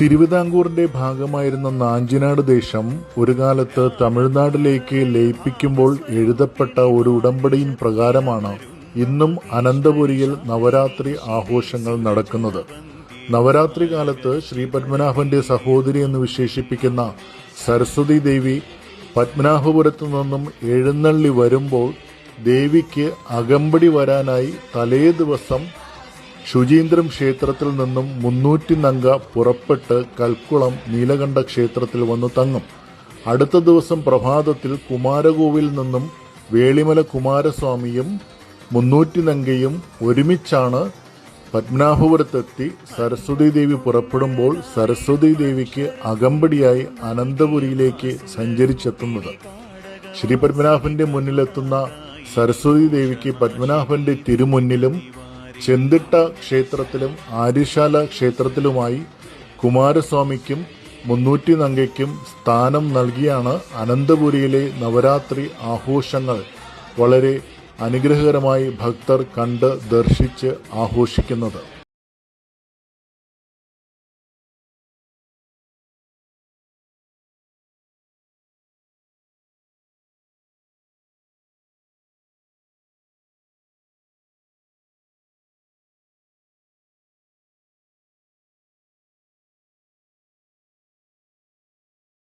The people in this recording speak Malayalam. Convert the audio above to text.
തിരുവിതാംകൂറിന്റെ ഭാഗമായിരുന്ന നാഞ്ചിനാട് ദേശം ഒരു കാലത്ത് തമിഴ്നാട്ടിലേക്ക് ലയിപ്പിക്കുമ്പോൾ എഴുതപ്പെട്ട ഒരു ഉടമ്പടിയിൻ പ്രകാരമാണ് ഇന്നും അനന്തപുരിയിൽ നവരാത്രി ആഘോഷങ്ങൾ നടക്കുന്നത്. നവരാത്രി കാലത്ത് ശ്രീ പത്മനാഭന്റെ സഹോദരി എന്ന് വിശേഷിപ്പിക്കുന്ന സരസ്വതി ദേവി പത്മനാഭപുരത്തു നിന്നും എഴുന്നള്ളി വരുമ്പോൾ ദേവിക്ക് അകമ്പടി വരാനായി തലേ ദിവസം ശുചീന്ദ്രം ക്ഷേത്രത്തിൽ നിന്നും മുന്നൂറ്റി നങ്ക പുറപ്പെട്ട് കൽക്കുളം നീലകണ്ഠ ക്ഷേത്രത്തിൽ വന്നു തങ്ങും. അടുത്ത ദിവസം പ്രഭാതത്തിൽ കുമാരകോവിൽ നിന്നും വേളിമല കുമാരസ്വാമിയും മുന്നൂറ്റി നങ്കയും ഒരുമിച്ചാണ് പത്മനാഭപുരത്തെത്തി സരസ്വതി ദേവി പുറപ്പെടുമ്പോൾ സരസ്വതി ദേവിക്ക് അകമ്പടിയായി അനന്തപുരിയിലേക്ക് സഞ്ചരിച്ചെത്തുന്നത്. ശ്രീ പത്മനാഭന്റെ മുന്നിലെത്തുന്ന സരസ്വതി ദേവിക്ക് പത്മനാഭന്റെ തിരുമുന്നിലും ചെന്തിട്ട ക്ഷേത്രത്തിലും ആര്യശാല ക്ഷേത്രത്തിലുമായി കുമാരസ്വാമിക്കും മുന്നൂറ്റി നങ്കയ്ക്കും സ്ഥാനം നൽകിയാണ് അനന്തപുരിയിലെ നവരാത്രി ആഘോഷങ്ങൾ. വളരെ അനുഗ്രഹകരമായി ഭക്തർ കണ്ട് ദർശിച്ച് ആഘോഷിക്കുന്നത്.